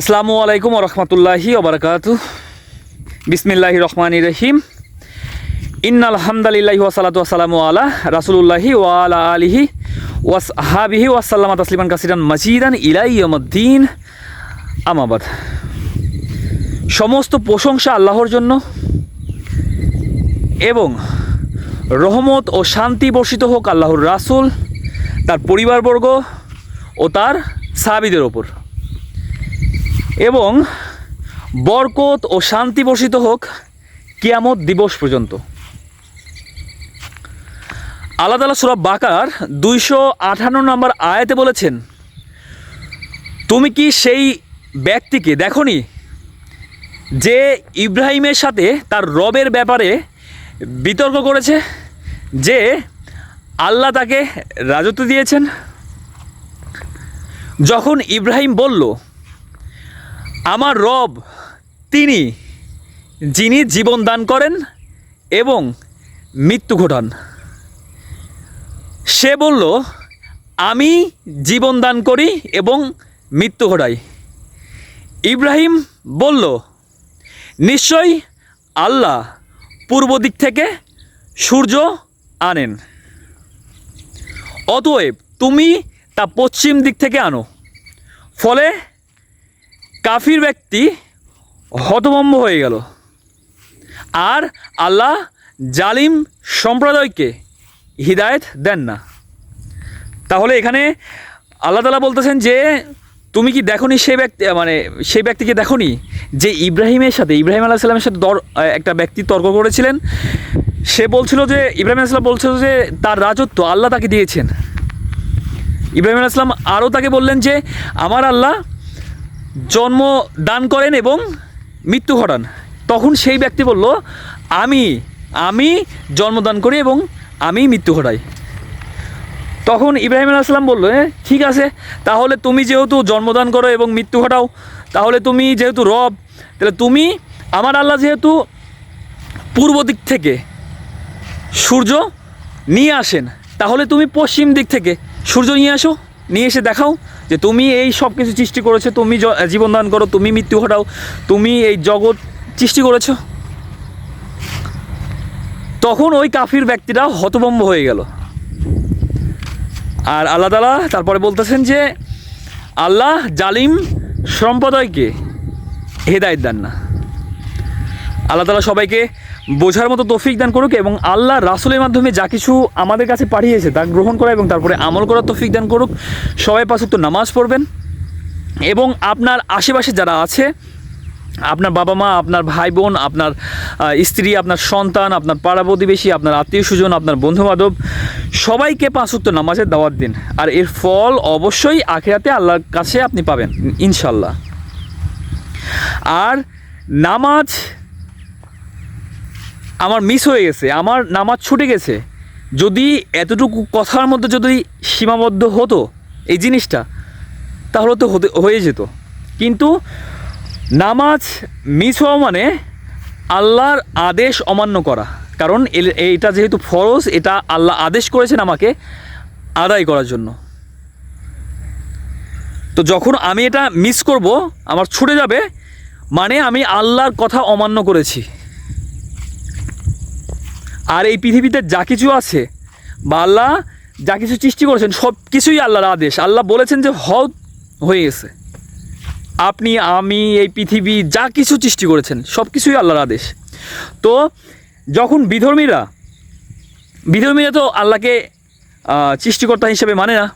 আসসালামু আলাইকুম রহমতুল্লাহি ওবরাকাতু। বিসমিল্লাহি রহমানি রহিম। ইন্নাল হামদালিল্লাহি ওয়াসালাতু ওয়াসালামু আলা রাসুলুল্লাহি ওয়ালা আলিহি ওয়াস হাবিহি ওয়াসাল্লামা তাসলিমান কাসিরান মাজিদান ইলাইয়মদ্দিন আমাবাদ সমস্ত প্রশংসা আল্লাহর জন্য এবং রহমত ও শান্তি বর্ষিত হোক আল্লাহর রাসূল, তার পরিবারবর্গ ও তার সাহাবিদের ওপর। এবং বরকত ও শান্তি বর্ষিত হোক কিয়ামত দিবস পর্যন্ত। আল্লাহ তালা সুরাব বাকার দুইশো আঠান্ন নম্বর আয়াতে বলেছেন, তুমি কি সেই ব্যক্তিকে দেখনি যে ইব্রাহিমের সাথে তার রবের ব্যাপারে বিতর্ক করেছে, যে আল্লাহ তাকে রাজত্ব দিয়েছেন? যখন ইব্রাহিম বলল আমার রব, তিনি যিনি জীবন দান করেন এবং মৃত্যু ঘটান। সে বলল, আমি জীবন দান করি এবং মৃত্যু ঘটাই। ইব্রাহিম বলল নিশ্চয়ই আল্লাহ পূর্ব দিক থেকে সূর্য আনেন। অতএব তুমি তা পশ্চিম দিক থেকে আনো। ফলে কাফির ব্যক্তি হতভম্ব হয়ে গেল। আর আল্লাহ জালিম সম্প্রদায়কে হিদায়ত দেন না। তাহলে এখানে আল্লাহ তালা বলতেছেন যে, তুমি কি দেখনি সেই ব্যক্তি মানে সেই ব্যক্তিকে দেখনি? যে ইব্রাহিমের সাথে, ইব্রাহিম আলাহ সাল্লামের সাথে দর একটা ব্যক্তি তর্ক করেছিলেন। সে বলছিল যে, ইব্রাহিম আলাইসাল্লাম বলছিল যে, তার রাজত্ব আল্লাহ তাকে দিয়েছেন। ইব্রাহিম আলাইসলাম আরও তাকে বললেন যে, আমার আল্লাহ জন্ম দান করেন এবং মৃত্যু ঘটান। তখন সেই ব্যক্তি বলল আমি আমি জন্মদান করি এবং আমি মৃত্যু ঘটাই। তখন ইব্রাহিম আলাইসাল্লাম বলল "এ, ঠিক আছে তাহলে তুমি যেহেতু জন্মদান করো এবং মৃত্যু ঘটাও তাহলে তুমি যেহেতু রব তাহলে তুমি আমার আল্লাহ যেহেতু পূর্ব দিক থেকে সূর্য নিয়ে আসেন তাহলে তুমি পশ্চিম দিক থেকে সূর্য নিয়ে আসো। নিয়ে এসে দেখাও যে তুমি এই সব কিছু সৃষ্টি করেছ, তুমি জ- জীবন দান করো, তুমি মৃত্যু ঘটাও, তুমি এই জগৎ সৃষ্টি করেছ। তখন ওই কাফির ব্যক্তিটা হতভম্ব হয়ে গেল। আর আল্লাহ তালা তারপরে বলতেছেন যে, আল্লাহ জালিম সম্প্রদায়কে হেদায়ত দেন না। আল্লাহ তালা সবাইকে বোঝার মতো তৌফিক দান করুক এবং আল্লাহ রাসুলের মাধ্যমে যা কিছু আমাদের কাছে পাঠিয়েছে তা গ্রহণ করা এবং তারপরে আমল করার তৌফিক দান করুক। সবাই পাঁচক্ত নামাজ পড়বেন এবং আপনার আশেপাশে যারা আছে, আপনার বাবা মা, আপনার ভাই বোন, আপনার স্ত্রী, আপনার সন্তান, আপনার পাড়া প্রতিবেশী, আপনার আত্মীয় স্বজন, আপনার বন্ধু বান্ধব সবাইকে পাঁচক্ত নামাজের দাওয়াত দিন। আর এর ফল অবশ্যই আখেরাতে আল্লাহর কাছে আপনি পাবেন ইনশাল্লাহ আর নামাজ আমার মিস হয়ে গেছে, আমার নামাজ ছুটে গেছে। যদি এতটুকু কথার মধ্যে যদি সীমাবদ্ধ হতো এই জিনিসটা, তাহলে তো হতে, হয়ে যেত। কিন্তু নামাজ মিস হওয়া মানে আল্লাহর আদেশ অমান্য করা। কারণ এটা যেহেতু ফরজ, এটা আল্লাহ আদেশ করেছেন আমাকে আদায় করার জন্য। তো যখন আমি এটা মিস করব, আমার ছুটে যাবে মানে আমি আল্লাহর কথা অমান্য করেছি। আর এই পৃথিবীতে যা কিছু আছে বা আল্লাহ যা কিছু সৃষ্টি করেছেন, সব কিছুই আল্লাহর আদেশ। আল্লাহ বলেছেন যে হও হয়ে গেছে। আপনি, আমি, এই পৃথিবী যা কিছু সৃষ্টি করেছেন, সব কিছুই আল্লাহর আদেশ। তো যখন বিধর্মীরা বিধর্মীরা তো আল্লাহকে সৃষ্টিকর্তা হিসেবে মানে না।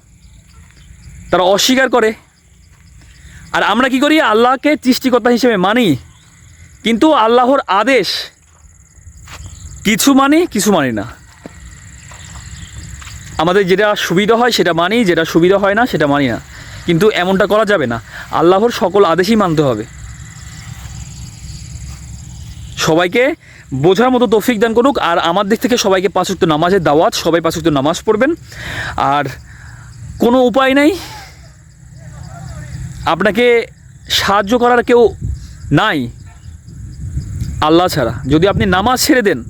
তারা অস্বীকার করে। আর আমরা কি করি? আল্লাহকে সৃষ্টিকর্তা হিসেবে মানি। কিন্তু আল্লাহর আদেশ কিছু মানি কিছু মানি না। আমাদের যেটা সুবিধা হয় সেটা মানি যেটা সুবিধা হয় না সেটা মানি না। কিন্তু এমনটা করা যাবে না। আল্লাহর সকল আদেশই মানতে হবে। সবাইকে বোঝার মতো তৌফিক দান করুক, আর আমার দিক থেকে সবাইকে পাঁচুক্ত নামাজের দাওয়াত, সবাই পাঁচুক্ত নামাজ পড়বেন। আর কোনো উপায় নাই। আপনাকে সাহায্য করার কেউ নাই। আল্লাহ ছাড়া। যদি আপনি নামাজ ছেড়ে দেন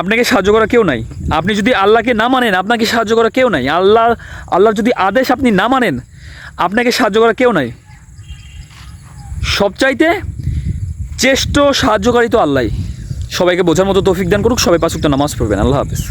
আপনাকে সাহায্য করা কেউ নাই। আপনি যদি আল্লাহকে না মানেন, আপনাকে সাহায্য করা কেউ নাই। আল্লাহ, আল্লাহর যদি আদেশ আপনি না মানেন, আপনাকে সাহায্য করা কেউ নাই। সবচাইতে চেষ্ট সাহায্যকারী তো আল্লাহ সবাইকে বোঝার মতো তৌফিক দান করুক, সবাই পাঁচুকটা নামাজ পড়বেন। আল্লাহ হাফেজ।